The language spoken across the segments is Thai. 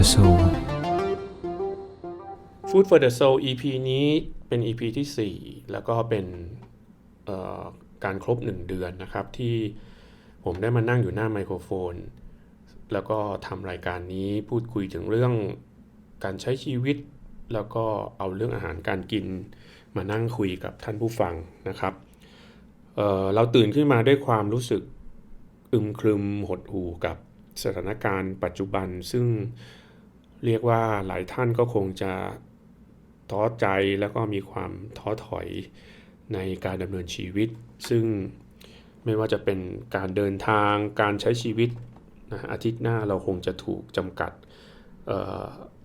the Soul Food for the Soul EP นี้เป็น EP ที่ 4 แล้วก็เป็นการครบ 1 เดือนนะครับ ที่ผมได้มานั่งอยู่หน้าไมโครโฟน แล้วก็ทำรายการนี้พูดคุยถึงเรื่องการใช้ชีวิต แล้วก็เอาเรื่องอาหารการกินมานั่งคุยกับท่านผู้ฟังนะครับเเราตื่นขึ้นมาด้วยความรู้สึกอึมครึมหดหู่กับสถานการณ์ปัจจุบันซึ่ง เรียกว่าหลายท่านก็คงจะท้อใจแล้วก็มีความท้อถอยในการดำเนินชีวิต ซึ่งไม่ว่าจะเป็นการเดินทางการใช้ชีวิตนะอาทิตย์หน้าเราคงจะถูกจำกัด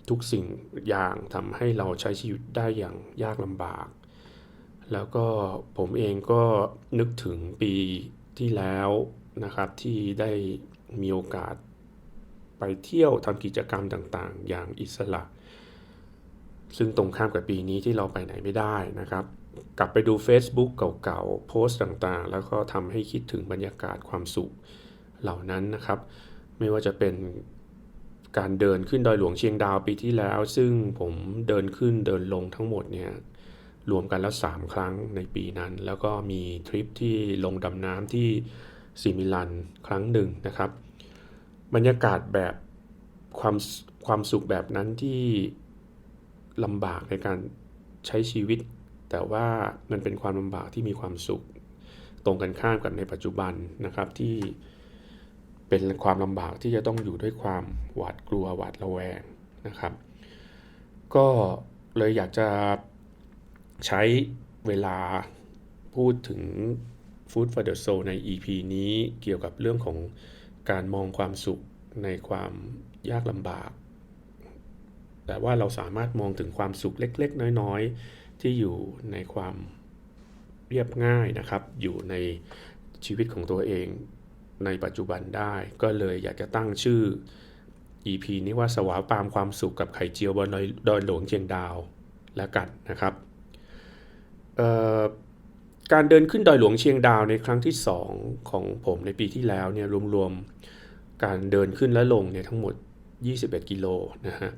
ทุกสิ่งอย่างทำให้เราใช้ชีวิตได้อย่างยากลำบาก แล้วก็ผมเองก็นึกถึงปีที่แล้วนะครับที่ได้มีโอกาส ไปเที่ยวทำกิจกรรมต่างๆ อย่างอิสระ ซึ่งตรงข้ามกับปีนี้ที่เราไปไหนไม่ได้นะครับ กลับไปดู Facebook เก่าๆ โพสต์ต่างๆ แล้วก็ทำให้คิดถึงบรรยากาศความสุขเหล่านั้นนะครับ ไม่ว่าจะเป็นการเดินขึ้นดอยหลวงเชียงดาวปีที่แล้ว ซึ่งผมเดินขึ้นเดินลงทั้งหมดเนี่ยรวมกันแล้ว 3 ครั้งในปีนั้น แล้วก็มีทริปที่ลงดำน้ำที่ซิมิลันครั้งหนึ่งนะครับ บรรยากาศแบบความความสุขแบบนั้นที่ลำบากในการใช้ชีวิต แต่ว่ามันเป็นความลำบากที่มีความสุข ตรงกันข้ามกับในปัจจุบันนะครับที่เป็นความลำบากที่จะต้องอยู่ด้วยความหวาดกลัวหวาดระแวงนะครับ ก็เลยอยากจะใช้เวลาพูดถึง Food for the Soul ใน EP นี้เกี่ยวกับเรื่องของ การมองความสุขในความยากลำบาก แต่ว่าเราสามารถมองถึงความสุขเล็ก ๆ น้อย ๆ ที่อยู่ในความเรียบง่ายนะครับ อยู่ในชีวิตของตัวเองในปัจจุบันได้ ก็เลยอยากจะตั้งชื่อ EP นี้ว่าสวาปามความสุขกับไข่เจียวบนดอยดอยหลวงเชียงดาวแล้วกันนะครับ เอ่อ การเดินขึ้นดอยหลวงเชียงดาวในครั้งที่ 2 ของผมในปีที่แล้วเนี่ยรวมๆการเดินขึ้นและลงเนี่ยทั้งหมด 21 กิโลนะฮะ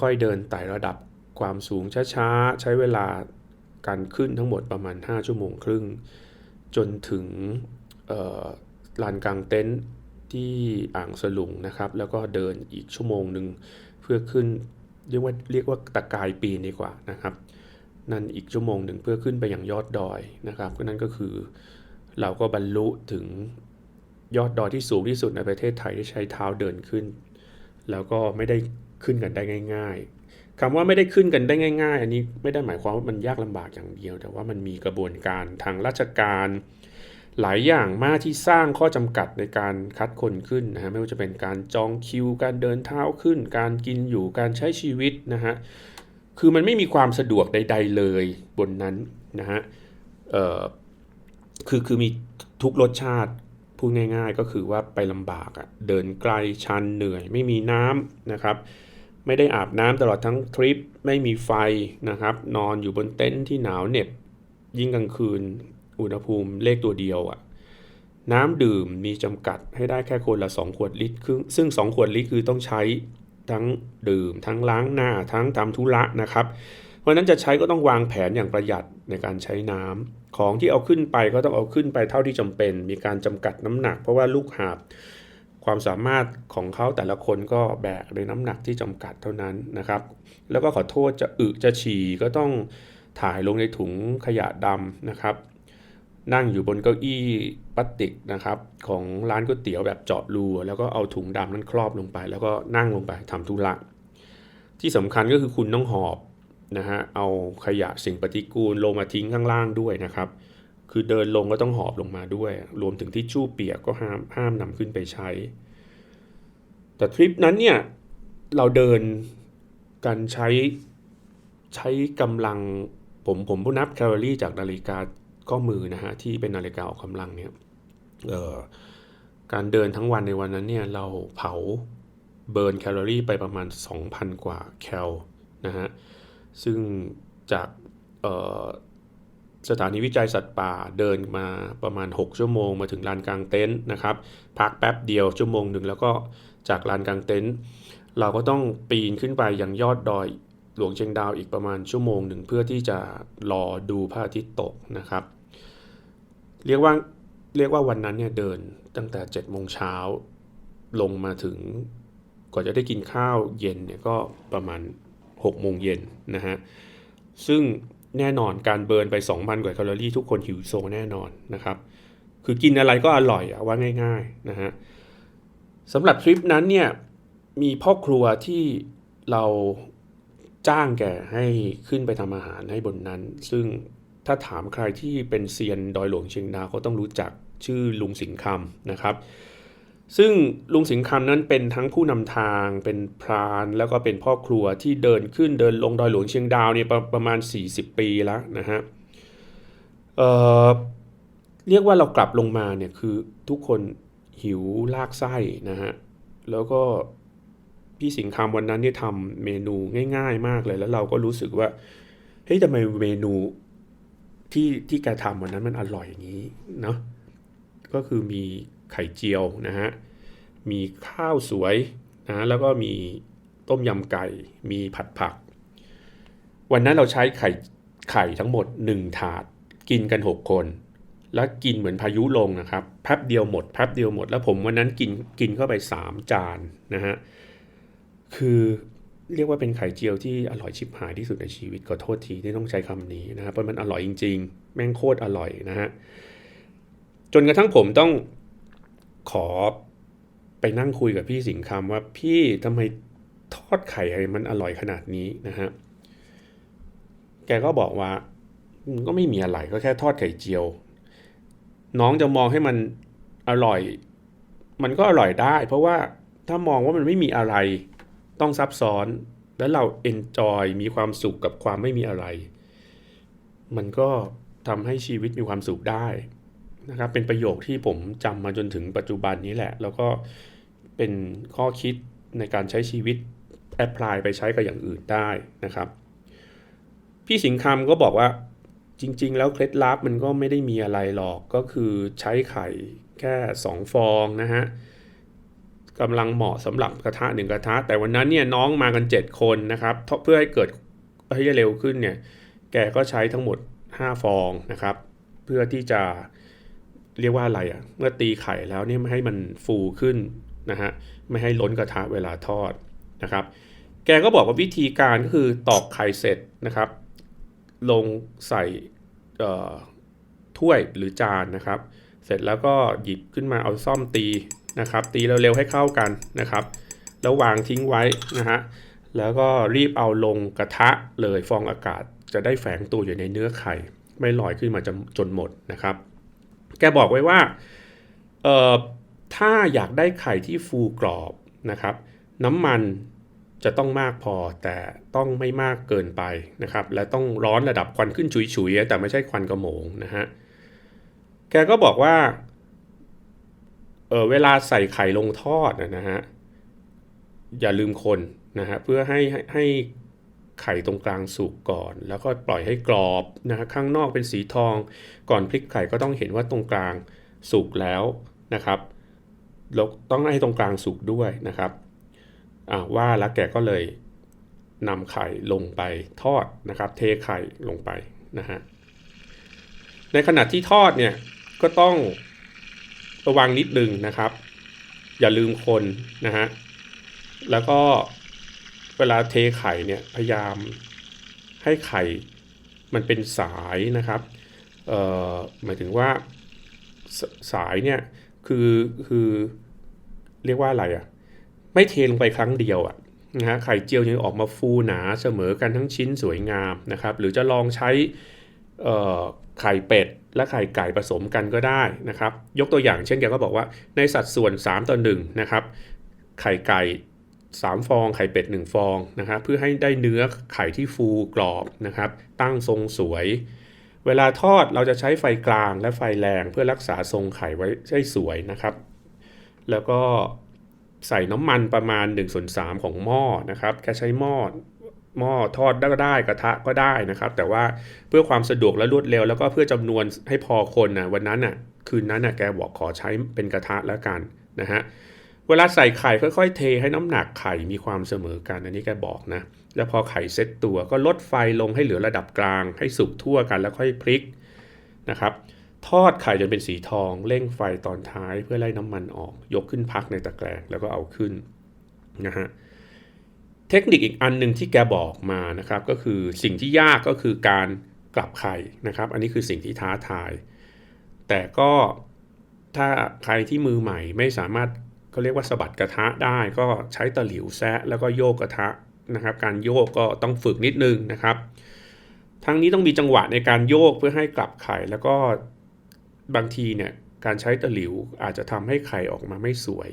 ค่อยๆเดินไต่ระดับความสูงช้าๆ ใช้เวลาการขึ้นทั้งหมดประมาณ 5 ชั่วโมงครึ่ง จนถึงลานกลางเต็นท์ที่อ่างสลุงนะครับ แล้วก็เดินอีกชั่วโมงหนึ่งเพื่อขึ้นเรียกว่าเรียกว่าตะกายปีนดีกว่านะครับ นั่นอีกชั่วโมงหนึ่งเพื่อขึ้นไปอย่างยอดดอยนะครับก็นั่นก็คือเราก็บรรลุถึงยอดดอยที่สูงที่สุดในประเทศไทยที่ใช้เท้าเดินขึ้น แล้วก็ไม่ได้ขึ้นกันได้ง่าย ๆคำว่าไม่ได้ขึ้นกันได้ง่าย ๆ อันนี้ไม่ได้หมายความว่ามันยากลำบากอย่างเดียว แต่ว่ามันมีกระบวนการทางราชการหลายอย่างมากที่สร้างข้อจำกัดในการคัดคนขึ้นนะฮะไม่ว่าจะเป็นการจองคิว การเดินเท้าขึ้น การกินอยู่การใช้ชีวิตนะฮะ คือมันไม่มีความสะดวกใด ๆ เลยบนนั้นนะฮะคือคือมีทุกรสชาติพูดง่าย ๆ ก็คือว่าไปลำบากอะ่ะเดินไกลชันเหนื่อย ไม่มีน้ำนะครับ ไม่ได้อาบน้ำตลอดทั้งทริปไม่มีไฟนะครับ นอนอยู่บนเต็นท์ที่หนาวเหน็บ ยิ่งกลางคืนอุณหภูมิเลขตัวเดียวอะ่ะน้ำดื่มมีจำกัดให้ได้แค่คนละ 2 ขวดลิตรครึ่งซึ่ง 2 ขวดลิตรคือต้องใช้ ทั้งดื่ม ทั้งล้างหน้า ทั้งทำธุระนะครับ เพราะนั้นจะใช้ก็ต้องวางแผนอย่างประหยัดในการใช้น้ำของที่เอาขึ้นไปก็ต้องเอาขึ้นไปเท่าที่จำเป็น มีการจำกัดน้ำหนัก เพราะว่าลูกหาบความสามารถของเขาแต่ละคนก็แบกในน้ำหนักที่จำกัดเท่านั้นนะครับ แล้วก็ขอโทษจะอึจะฉี่ก็ต้องถ่ายลงในถุงขยะดำนะครับ นั่งอยู่บนเก้าอี้พลาสติกนะครับของร้านก๋วยเตี๋ยวแบบเจาะรูแล้วก็เอาถุงดำนั้นครอบลงไป แล้วก็นั่งลงไปทำธุระที่สำคัญก็คือคุณต้องหอบนะฮะเอาขยะสิ่งปฏิกูลลงมาทิ้งข้างล่างด้วยนะครับ คือเดินลงก็ต้องหอบลงมาด้วย รวมถึงที่ชู่เปียกก็ห้ามห้ามนำขึ้นไปใช้ แต่ทริปนั้นเนี่ยเราเดินกันใช้ใช้กำลังผมผมผู้นับแคลอรี่จากนาฬิกา ข้อมือนะฮะที่เป็นนาฬิกาออกกำลังเนี่ยการเดินทั้งวันในวันนั้นเนี่ยเราเผาเบิร์นแคลอรี่ไปประมาณ 2,000 กว่าแคลนะฮะซึ่งจากสถานีวิจัยสัตว์ป่าเดินมาประมาณ 6 ชั่วโมง มาถึงลานกลางเต็นท์นะครับ พักแป๊บเดียวชั่วโมงหนึ่งแล้วก็จากลานกลางเต็นท์เราก็ต้องปีนขึ้นไปยังยอดดอยหลวงเชียงดาวอีกประมาณชั่วโมงหนึ่งเพื่อที่จะรอดูพระอาทิตย์ตกนะครับ เรียกว่าเรียกว่าวันนั้นเนี่ยเดินตั้งแต่7จ็ดโมงเช้าลงมาถึงกว่าจะได้กินข้าวเย็นเนี่ยก็ประมาณ6โมงเย็นนะฮะซึ่งแน่นอนการเบิร์นไป 2,000 กว่าแคลอรี่ทุกคนหิวโซแน่นอนนะครับ คือกินอะไรก็อร่อยอะว่าง่ายๆนะฮะสำหรับทริปนั้นเนี่ยมีพ่อครัวที่เราจ้างแกให้ขึ้นไปทำอาหารให้บนนั้น ซึ่ง ถ้าถามใครที่เป็นเซียนดอยหลวงเชียงดาวเขาต้องรู้จักชื่อลุงสิงห์คำนะครับ ซึ่งลุงสิงห์คำนั้นเป็นทั้งผู้นำทางเป็นพรานแล้วก็เป็นพ่อครัวที่เดินขึ้นเดินลงดอยหลวงเชียงดาวเนี่ยประประมาณ 40 ปีแล้วนะฮะเอ่อเรียกว่าเรากลับลงมาเนี่ยคือทุกคนหิวลากไส้นะฮะแล้วก็พี่สิงคำวันนั้นเนี่ยทำเมนูง่าย ๆ มากเลย แล้วเราก็รู้สึกว่าเฮ้ยทำไมเมนู ที่ที่แกทำวันนั้นมันอร่อยอย่างนี้เนาะก็คือมีไข่เจียวนะฮะมีข้าวสวยนะแล้วก็มีต้มยำไก่ มีผัดผัก วันนั้นเราใช้ไข่ไข่ทั้งหมด 1 ถาด กินกัน 6 คน แล้วกินเหมือนพายุลงนะครับแป๊บเดียวหมดแป๊บเดียวหมด แล้วผมวันนั้นกินกินเข้าไป 3 จานนะฮะคือ เรียกว่าเป็นไข่เจียวที่อร่อยชิบหายที่สุดในชีวิตขอโทษทีที่ต้องใช้คำนี้นะครับเพราะมันอร่อยจริง ๆ แม่งโคตรอร่อยนะฮะจนกระทั่งผมต้องขอไปนั่งคุยกับพี่สิงห์คำว่าพี่ทำไมทอดไข่มันอร่อยขนาดนี้นะฮะแกก็บอกว่าก็ไม่มีอะไรก็แค่ทอดไข่เจียว น้องจะมองให้มันอร่อย มันก็อร่อยได้ เพราะว่าถ้ามองว่ามันไม่มีอะไร ต้องซับซ้อน แล้วเราเอนจอยมีความสุขกับความไม่มีอะไร มันก็ทำให้ชีวิตมีความสุขได้นะครับ เป็นประโยคที่ผมจำมาจนถึงปัจจุบันนี้แหละ แล้วก็เป็นข้อคิดในการใช้ชีวิตแอพพลายไปใช้กับอย่างอื่นได้นะครับ พี่สิงคำก็บอกว่าจริง ๆ แล้วเคล็ดลับมันก็ไม่ได้มีอะไรหรอกก็คือใช้ไข่แค่ 2 ฟองนะฮะ กำลังเหมาะสำหรับกระทะหนึ่งกระทะ แต่วันนั้นเนี่ยน้องมากัน 7 คนนะครับ เพื่อให้เกิดให้เร็วขึ้นเนี่ยแกก็ใช้ทั้งหมด 5 ฟองนะครับ เพื่อที่จะเรียกว่าอะไรอะ่ะเมื่อตีไข่แล้วเนี่ยไม่ให้มันฟูขึ้นนะฮะไม่ให้ล้นกระทะเวลาทอดนะครับ แกก็บอกว่าวิธีการก็คือตอกไข่เสร็จนะครับ ลงใส่ถ้วยหรือจานนะครับ เสร็จแล้วก็หยิบขึ้นมาเอาซ่อมตี นะครับ ตีเร็วๆให้เข้ากันนะครับ แล้ววางทิ้งไว้นะฮะ แล้วก็รีบเอาลงกระทะเลยฟองอากาศจะได้แฝงตัวอยู่ในเนื้อไข่ ไม่ลอยขึ้นมาจนจนหมดนะครับ แกบอกไว้ว่าเอ่อถ้าอยากได้ไข่ที่ฟูกรอบนะครับ น้ำมันจะต้องมากพอแต่ต้องไม่มากเกินไปนะครับ และต้องร้อนระดับควันขึ้นฉุยๆแต่ไม่ใช่ควันกระโมงนะฮะแกก็บอกว่า เออเวลาใส่ไข่ลงทอดนะฮะอย่าลืมคนนะฮะเพื่อให้ให้ให้ไข่ตรงกลางสุกก่อน แล้วก็ปล่อยให้กรอบนะฮะข้างนอกเป็นสีทอง ก่อนพลิกไข่ก็ต้องเห็นว่าตรงกลางสุกแล้วนะครับแล้วต้องให้ตรงกลางสุกด้วยนะครับว่าแล้วแกก็เลยนำไข่ลงไปทอดนะครับ เทไข่ลงไปนะฮะในขณะที่ทอดเนี่ยก็ต้อง ระวังนิดนึงนะครับ อย่าลืมคนนะฮะแล้วก็เวลาเทไข่เนี่ยพยายามให้ไข่มันเป็นสายนะครับหมายถึงว่าสสายเนี่ยคือคือเรียกว่าอะไรอะ่ะไม่เทลงไปครั้งเดียวอะ่ะนะฮะไข่เจียวยังออกมาฟูหนาเสมอกันทั้งชิ้นสวยงามนะครับ หรือจะลองใช้ ไข่เป็ดและไข่ไก่ผสมกันก็ได้นะครับ ยกตัวอย่างเช่นแกก็บอกว่าในสัดส่วน 3 ต่อ1นะครับ ไข่ไก่ 3 ฟอง ไข่เป็ด 1 ฟองนะครับเพื่อให้ได้เนื้อไข่ที่ฟูกรอบนะครับ ตั้งทรงสวย เวลาทอดเราจะใช้ไฟกลางและไฟแรงเพื่อรักษาทรงไข่ไว้ให้สวยนะครับ แล้วก็ใส่น้ำมันประมาณ1ส่วน3ของหม้อนะครับ แค่ใช้หม้อ หม้อทอดก็ได้กระทะก็ได้นะครับ แต่ว่าเพื่อความสะดวกและรวดเร็ว แล้วก็เพื่อจำนวนให้พอคนนะวันนั้นน่ะคืนนั้นน่ะแกบอกขอใช้เป็นกระทะแล้วกันนะฮะเวลาใส่ไข่ค่อยๆ เทให้น้ำหนักไข่มีความเสมอกันอันนี้แกบอกนะ แล้วพอไข่เซ็ตตัวก็ลดไฟลงให้เหลือระดับกลาง ให้สุกทั่วกันแล้วค่อยพลิกนะครับ ทอดไข่จนเป็นสีทองเร่งไฟตอนท้ายเพื่อไล่น้ำมันออก ยกขึ้นพักในตะแกรงแล้วก็เอาขึ้นนะฮะ เทคนิคอีกอันหนึ่งที่แกบอกมานะครับก็คือสิ่งที่ยากก็คือการกลับไข่นะครับ อันนี้คือสิ่งที่ท้าทาย แต่ก็ถ้าใครที่มือใหม่ไม่สามารถเขาเรียกว่าสะบัดกระทะได้ ก็ใช้ตะหลิวแซะแล้วก็โยกกระทะนะครับ การโยกก็ต้องฝึกนิดนึงนะครับทั้งนี้ต้องมีจังหวะในการโยกเพื่อให้กลับไข่แล้วก็บางทีเนี่ยการใช้ตะหลิวอาจจะทำให้ไข่ออกมาไม่สวย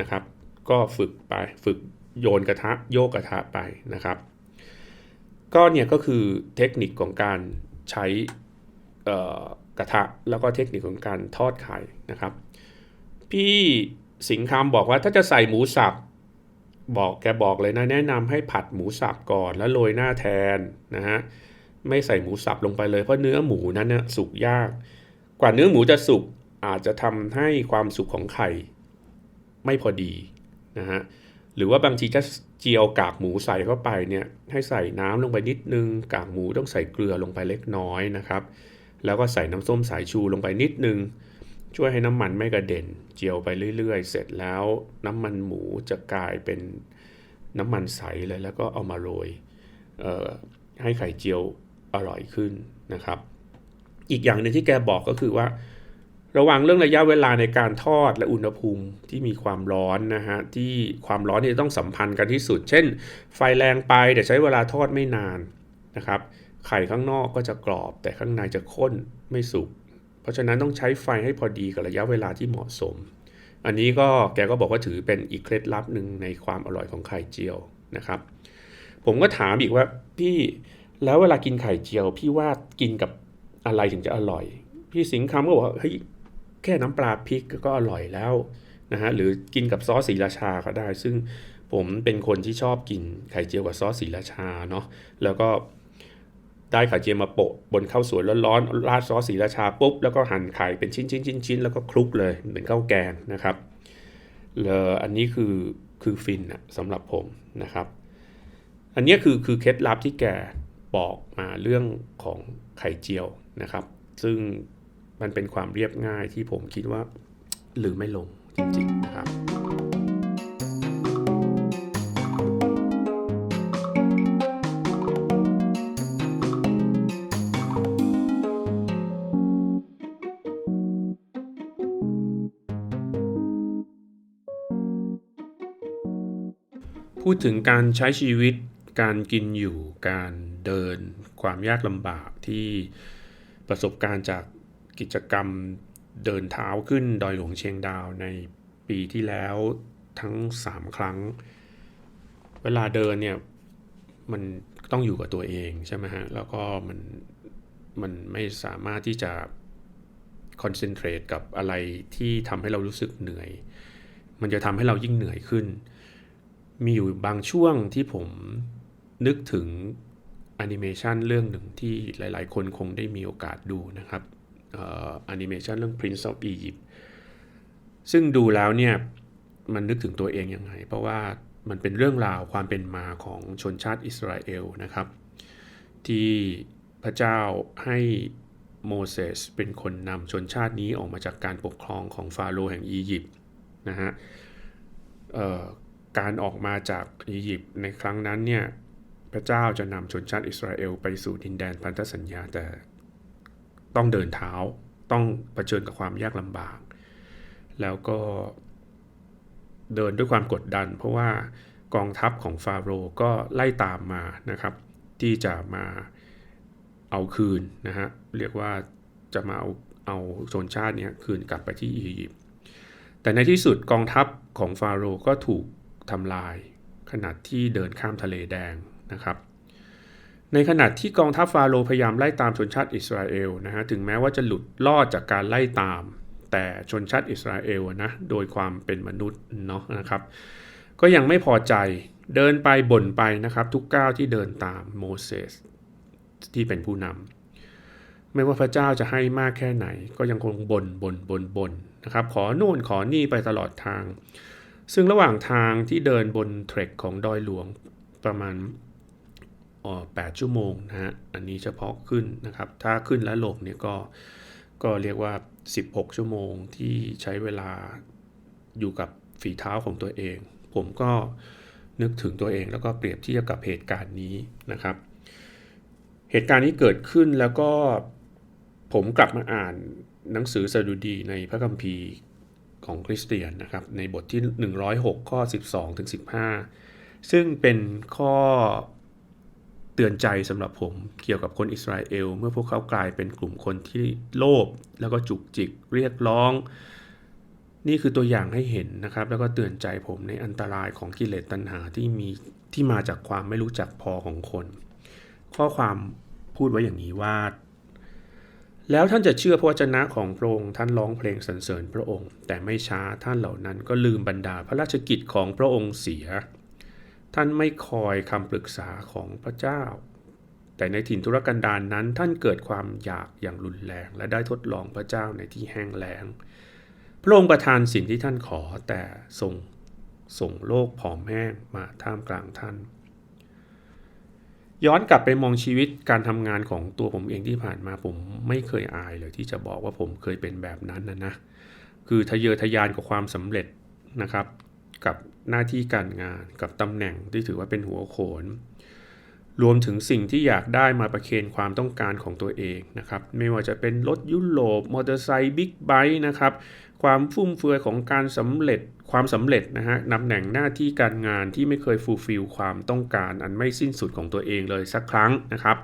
นะครับ ก็ฝึกไปฝึก โยนกระทะโยกกระทะไปนะครับ ก็เนี่ยก็คือเทคนิคของการใช้กระทะแล้วก็เทคนิคของการทอดไข่นะครับ พี่สิงคำบอกว่าถ้าจะใส่หมูสับบอกแกบอกเลยนะแนะนำให้ผัดหมูสับก่อนแล้วโรยหน้าแทนนะฮะไม่ใส่หมูสับลงไปเลยเพราะเนื้อหมูนั้นนะสุกยาก กว่าเนื้อหมูจะสุกอาจจะทำให้ความสุกของไข่ไม่พอดีนะฮะ หรือว่าบางทีจะเจียวกากหมูใส่เข้าไปเนี่ยให้ใส่น้ำลงไปนิดนึง กากหมูต้องใส่เกลือลงไปเล็กน้อยนะครับ แล้วก็ใส่น้ำส้มสายชูลงไปนิดนึง ช่วยให้น้ำมันไม่กระเด็น เจียวไปเรื่อย ๆ เสร็จแล้วน้ำมันหมูจะกลายเป็นน้ำมันใสเลยแล้วก็เอามาโรยให้ไข่เจียวอร่อยขึ้นนะครับ อีกอย่างหนึ่งที่แกบอกก็คือว่า ระวังเรื่องระยะเวลาในการทอดและอุณหภูมิที่มีความร้อนนะฮะที่ความร้อนนี่ต้องสัมพันธ์กันที่สุด เช่น ไฟแรงไปแต่ใช้เวลาทอดไม่นานนะครับไข่ข้างนอกก็จะกรอบ แต่ข้างในจะข้นไม่สุกเพราะฉะนั้นต้องใช้ไฟให้พอดีกับระยะเวลาที่เหมาะสม อันนี้ก็แกก็บอกว่าถือเป็นอีกเคล็ดลับหนึ่งในความอร่อยของไข่เจียวนะครับ ผมก็ถามอีกว่าพี่แล้วเวลากินไข่เจียว พี่ว่ากินกับอะไรถึงจะอร่อย พี่สิงคำก็บอกว่าเฮ้ย แค่น้ำปลาพริกก็อร่อยแล้วนะฮะหรือกินกับซอสสีราชาก็ได้ ซึ่งผมเป็นคนที่ชอบกินไข่เจียวกับซอสสีราชาเนาะแล้วก็ได้ไข่เจียวมาโปะบนข้าวสวยร้อนๆราดซอสสีราชาปุ๊บแล้วก็หั่นไข่เป็นชิ้นชิ้นชิ้นชิ้นแล้วก็คลุกเลยเหมือนข้าวแกงนะครับแล้วอันนี้คือคือฟินอะสำหรับผมนะครับ อันนี้คือคือเคล็ดลับที่แกบอกมาเรื่องของไข่เจียวนะครับ ซึ่ง มันเป็นความเรียบง่ายที่ผมคิดว่าหรือไม่ลงจริงๆนะครับพูดถึงการใช้ชีวิต การกินอยู่ การเดิน ความยากลำบากที่ประสบการณ์จาก กิจกรรมเดินเท้าขึ้นดอยหลวงเชียงดาวในปีที่แล้วทั้ง 3 ครั้ง เวลาเดินเนี่ยมันต้องอยู่กับตัวเองใช่ไหมฮะ แล้วก็มันมันไม่สามารถที่จะคอนเซนเทรตกับอะไรที่ทำให้เรารู้สึกเหนื่อย มันจะทำให้เรายิ่งเหนื่อยขึ้น มีอยู่บางช่วงที่ผมนึกถึงแอนิเมชันเรื่องหนึ่งที่หลายๆ คนคงได้มีโอกาสดูนะครับ แอนิเมชันเรื่อง Prince of Egypt ซึ่งดูแล้วเนี่ยมันนึกถึงตัวเองยังไง เพราะว่ามันเป็นเรื่องราวความเป็นมาของชนชาติอิสราเอลนะครับ ที่พระเจ้าให้โมเสสเป็นคนนำชนชาตินี้ออกมาจากการปกครองของฟาโรห์แห่งอียิปต์นะฮะการออกมาจากอียิปต์ในครั้งนั้นเนี่ยพระเจ้าจะนำชนชาติอิสราเอลไปสู่ดินแดนพันธสัญญาแต่ ต้องเดินเท้า ต้องเผชิญกับความยากลำบาก แล้วก็เดินด้วยความกดดัน เพราะว่ากองทัพของฟาโรห์ก็ไล่ตามมานะครับ ที่จะมาเอาคืนนะฮะเรียกว่าจะมาเอาเอาชนชาตินี้คืนกลับไปที่อียิปต์แต่ในที่สุดกองทัพของฟาโรห์ก็ถูกทำลายขณะที่เดินข้ามทะเลแดงนะครับ ในขณะที่กองทัพฟาโรพยายามไล่ตามชนชาติอิสราเอลนะฮะถึงแม้ว่าจะหลุดลอดจากการไล่ตาม แต่ชนชาติอิสราเอลนะโดยความเป็นมนุษย์เนาะนะครับ ก็ยังไม่พอใจเดินไปบ่นไปนะครับ ทุกก้าวที่เดินตามโมเสสที่เป็นผู้นำไม่ว่าพระเจ้าจะให้มากแค่ไหน ก็ยังคงบน่นบ่นบ่นบ่นนะครับ ขอโน่นขอนี่ไปตลอดทาง ซึ่งระหว่างทางที่เดินบนเทรคของดอยหลวงประมาณ 8 ชั่วโมงนะฮะ อันนี้เฉพาะขึ้นนะครับ ถ้าขึ้นและลงเนี่ยก็ ก็เรียกว่า 16 ชั่วโมงที่ใช้เวลาอยู่กับฝีเท้าของตัวเอง ผมก็นึกถึงตัวเองแล้วก็เปรียบเทียบกับเหตุการณ์นี้นะครับ เหตุการณ์นี้เกิดขึ้นแล้วก็ผมกลับมาอ่านหนังสือสดุดีในพระคัมภีร์ของคริสเตียนนะครับ ในบทที่ 106 ข้อ 12ถึง15 ซึ่งเป็นข้อ ตือนใจสำหรับผมเกี่ยวกับคนอิสราเอล เมื่อพวกเขากลายเป็นกลุ่มคนที่โลภแล้วก็จุกจิกเรียกร้อง นี่คือตัวอย่างให้เห็นนะครับ แล้วก็เตือนใจผมในอันตรายของกิเลสตัณหาที่มีที่มาจากความไม่รู้จักพอของคน ข้อความพูดไว้อย่างนี้ว่า แล้วท่านจะเชื่อพระวจนะของพระองค์ท่านร้องเพลงสรรเสริญพระองค์ แต่ไม่ช้าท่านเหล่านั้นก็ลืมบรรดาพระราชกิจของพระองค์เสีย ท่านไม่คอยคำปรึกษาของพระเจ้า แต่ในถิ่นทุรกันดารนนั้นท่านเกิดความอยากอย่างรุนแรง และได้ทดลองพระเจ้าในที่แห้งแล้ง พระองค์ประทานสิ่งที่ท่านขอแต่ทรงส่งโลกผอมแห้งมาท่ามกลางท่าน ย้อนกลับไปมองชีวิตการทำงานของตัวผมเองที่ผ่านมาผมไม่เคยอายเลยที่จะบอกว่าผมเคยเป็นแบบนั้นนะนะคือทะเยอทะยานกับความสำเร็จนะครับ กับ หน้าที่การงานกับตำแหน่งที่ถือว่าเป็นหัวโขน รวมถึงสิ่งที่อยากได้มาประเคนความต้องการของตัวเองนะครับ ไม่ว่าจะเป็นรถยุโรปมอเตอร์ไซค์บิ๊กไบค์นะครับ ความฟุ่มเฟือยของการสำเร็จความสำเร็จนะฮะตำแหน่งหน้าที่การงานที่ไม่เคยฟูลฟิลความต้องการอันไม่สิ้นสุดของตัวเองเลยสักครั้งนะครับ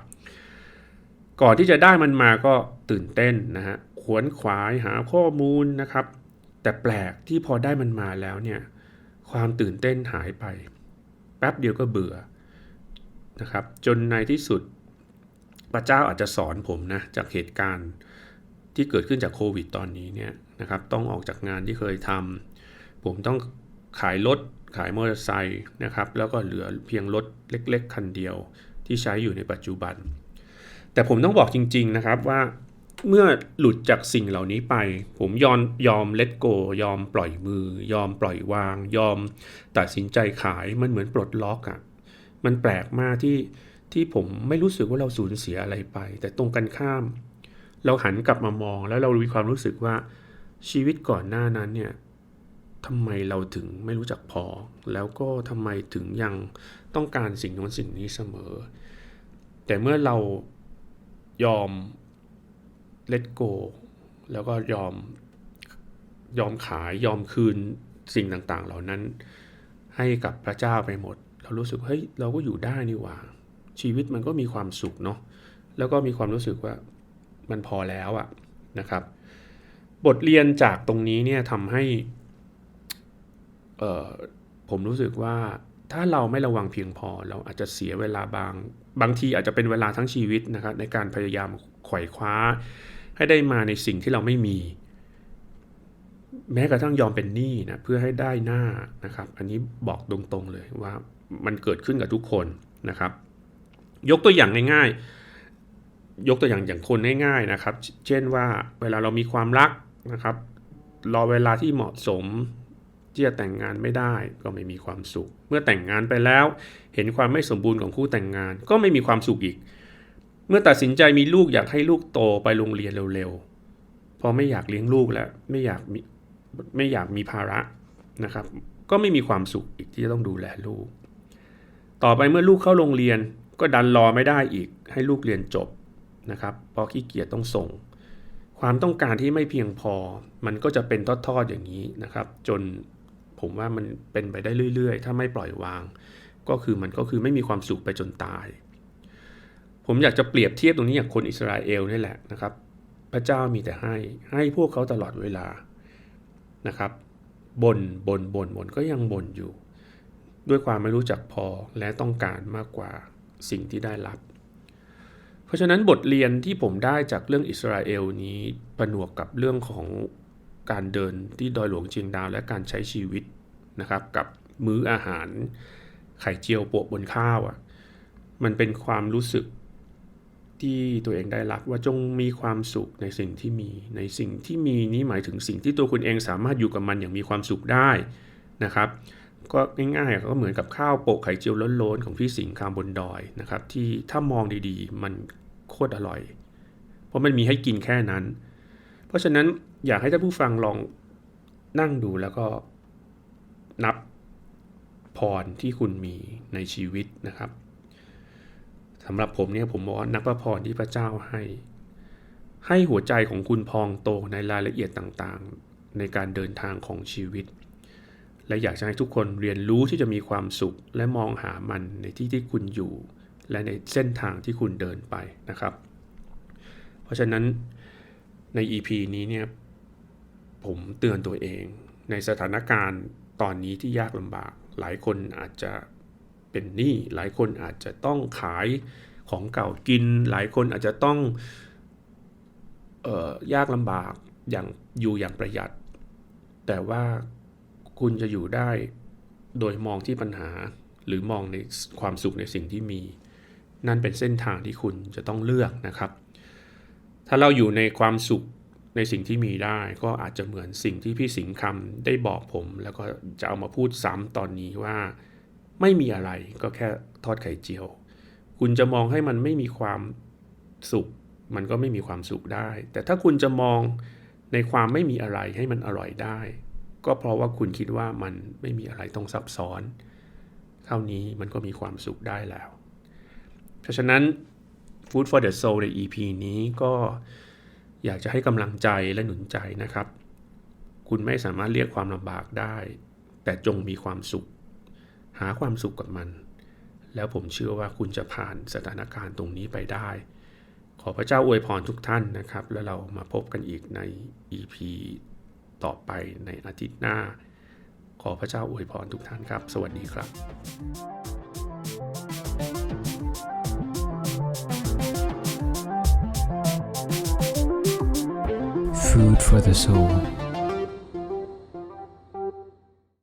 ก่อนที่จะได้มันมาก็ตื่นเต้นนะฮะขวนขวายหาข้อมูลนะครับ แต่แปลกที่พอได้มันมาแล้วเนี่ย ความตื่นเต้นหายไป แป๊บเดียวก็เบื่อนะครับ จนในที่สุดพระเจ้าอาจจะสอนผมนะจากเหตุการณ์ที่เกิดขึ้นจากโควิดตอนนี้เนี่ยนะครับ ต้องออกจากงานที่เคยทำผมต้องขายรถขายมอเตอร์ไซค์นะครับ แล้วก็เหลือเพียงรถเล็ก ๆ คันเดียวที่ใช้อยู่ในปัจจุบัน แต่ผมต้องบอกจริง ๆนะครับว่า เมื่อหลุดจากสิ่งเหล่านี้ไป ผมยอมยอมเลตโก ยอมปล่อยมือ ยอมปล่อยวาง ยอมตัดสินใจขายมันเหมือนปลดล็อกอะ่ะมันแปลกมากที่ที่ผมไม่รู้สึกว่าเราสูญเสียอะไรไป แต่ตรงกันข้าม เราหันกลับมามองแล้วเรามีความรู้สึกว่าชีวิตก่อนหน้านั้นเนี่ยทำไมเราถึงไม่รู้จักพอ แล้วก็ทำไมถึงยังต้องการสิ่งโน้นสิ่งนี้เสมอ แต่เมื่อเรายอม let go แล้วก็ยอมยอมขายยอมคืนสิ่งต่างๆ เหล่านั้นให้กับพระเจ้าไปหมด เรารู้สึกเฮ้ยเราก็อยู่ได้นี่หว่า ชีวิตมันก็มีความสุขเนาะแล้วก็มีความรู้สึกว่ามันพอแล้วอะนะครับ บทเรียนจากตรงนี้เนี่ยทำให้ผมรู้สึกว่าถ้าเราไม่ระวังเพียงพอ เราอาจจะเสียเวลาบาง บางทีอาจจะเป็นเวลาทั้งชีวิตนะครับในการพยายามไขว่คว้า ให้ได้มาในสิ่งที่เราไม่มี แม้กระทั่งยอมเป็นหนี้นะเพื่อให้ได้หน้านะครับ อันนี้บอกตรงๆเลยว่ามันเกิดขึ้นกับทุกคนนะครับ ยกตัวอย่างง่ายๆ ยกตัวอย่างอย่างคนง่ายๆนะครับ เช่นว่าเวลาเรามีความรักนะครับ รอเวลาที่เหมาะสมที่จะแต่งงานไม่ได้ก็ไม่มีความสุข เมื่อแต่งงานไปแล้ว เห็นความไม่สมบูรณ์ของคู่แต่งงาน ก็ไม่มีความสุขอีก เมื่อตัดสินใจมีลูกอยากให้ลูกโตไปโรงเรียนเร็วๆพอไม่อยากเลี้ยงลูกแล้วไม่อยากมีไม่อยากมีภาระนะครับ ก็ไม่มีความสุขอีกที่จะต้องดูแลลูก ต่อไปเมื่อลูกเข้าโรงเรียนก็ดันรอไม่ได้อีก ให้ลูกเรียนจบนะครับเพราะขี้เกียจต้องส่ง ความต้องการที่ไม่เพียงพอ มันก็จะเป็นทอดๆอย่างนี้นะครับ จนผมว่ามันเป็นไปได้เรื่อย ๆ ถ้าไม่ปล่อยวาง ก็คือมันก็คือไม่มีความสุขไปจนตาย ผมอยากจะเปรียบเทียบตรงนี้อย่างคนอิสราเอลนี่แหละนะครับ พระเจ้ามีแต่ให้ให้พวกเขาตลอดเวลานะครับบนบนบนบนก็ยังบ่นอยู่ ด้วยความไม่รู้จักพอและต้องการมากกว่าสิ่งที่ได้รับ เพราะฉะนั้นบทเรียนที่ผมได้จากเรื่องอิสราเอลนี้ผนวกกับเรื่องของการเดินที่ดอยหลวงเชียงดาวและการใช้ชีวิตนะครับ กับมื้ออาหารไข่เจียวโปะบนข้าวอะ่ะมันเป็นความรู้สึก ที่ตัวเองได้รับว่าจงมีความสุขในสิ่งที่มี ในสิ่งที่มีนี้หมายถึงสิ่งที่ตัวคุณเองสามารถอยู่กับมันอย่างมีความสุขได้นะครับก็ง่ายๆก็เหมือนกับข้าวโปะไข่เจียวล้นๆของพี่สิงห์คามบนดอยนะครับที่ถ้ามองดีๆ มันโคตรอร่อย เพราะมันมีให้กินแค่นั้น เพราะฉะนั้นอยากให้ท่านผู้ฟังลองนั่งดูแล้วก็นับพรที่คุณมีในชีวิตนะครับ สำหรับผมเนี่ยผมบอกว่านับพระพรที่พระเจ้าให้ ให้หัวใจของคุณพองโตในรายละเอียดต่างๆ ในการเดินทางของชีวิต และอยากจะให้ทุกคนเรียนรู้ที่จะมีความสุขและมองหามันในที่ที่คุณอยู่ และในเส้นทางที่คุณเดินไปนะครับ เพราะฉะนั้นใน EP นี้เนี่ยผมเตือนตัวเองในสถานการณ์ตอนนี้ที่ยากลำบาก หลายคนอาจจะ เป็นหนี้หลายคนอาจจะต้องขายของเก่ากิน หลายคนอาจจะต้องออยากลำบากอย่างอยู่อย่างประหยัด แต่ว่าคุณจะอยู่ได้โดยมองที่ปัญหาหรือมองในความสุขในสิ่งที่มี นั่นเป็นเส้นทางที่คุณจะต้องเลือกนะครับ ถ้าเราอยู่ในความสุขในสิ่งที่มีได้ก็อาจจะเหมือนสิ่งที่พี่สิงห์คำได้บอกผม แล้วก็จะเอามาพูดซ้ำตอนนี้ว่า ไม่มีอะไรก็แค่ทอดไข่เจียว คุณจะมองให้มันไม่มีความสุข มันก็ไม่มีความสุขได้ แต่ถ้าคุณจะมองในความไม่มีอะไรให้มันอร่อยได้ ก็เพราะว่าคุณคิดว่ามันไม่มีอะไรต้องซับซ้อนเท่านี้มันก็มีความสุขได้แล้ว เพราะฉะนั้น Food for the Soul ใน EP นี้ก็อยากจะให้กำลังใจและหนุนใจนะครับ คุณไม่สามารถเรียกความลำบากได้ แต่จงมีความสุข หาความสุขกับมัน แล้วผมเชื่อว่าคุณจะผ่านสถานการณ์ตรงนี้ไปได้ ขอพระเจ้าอวยพรทุกท่านนะครับ แล้วเรามาพบกันอีกใน EP ต่อไปในอาทิตย์หน้า ขอพระเจ้าอวยพรทุกท่านครับ สวัสดีครับ Food for the soul.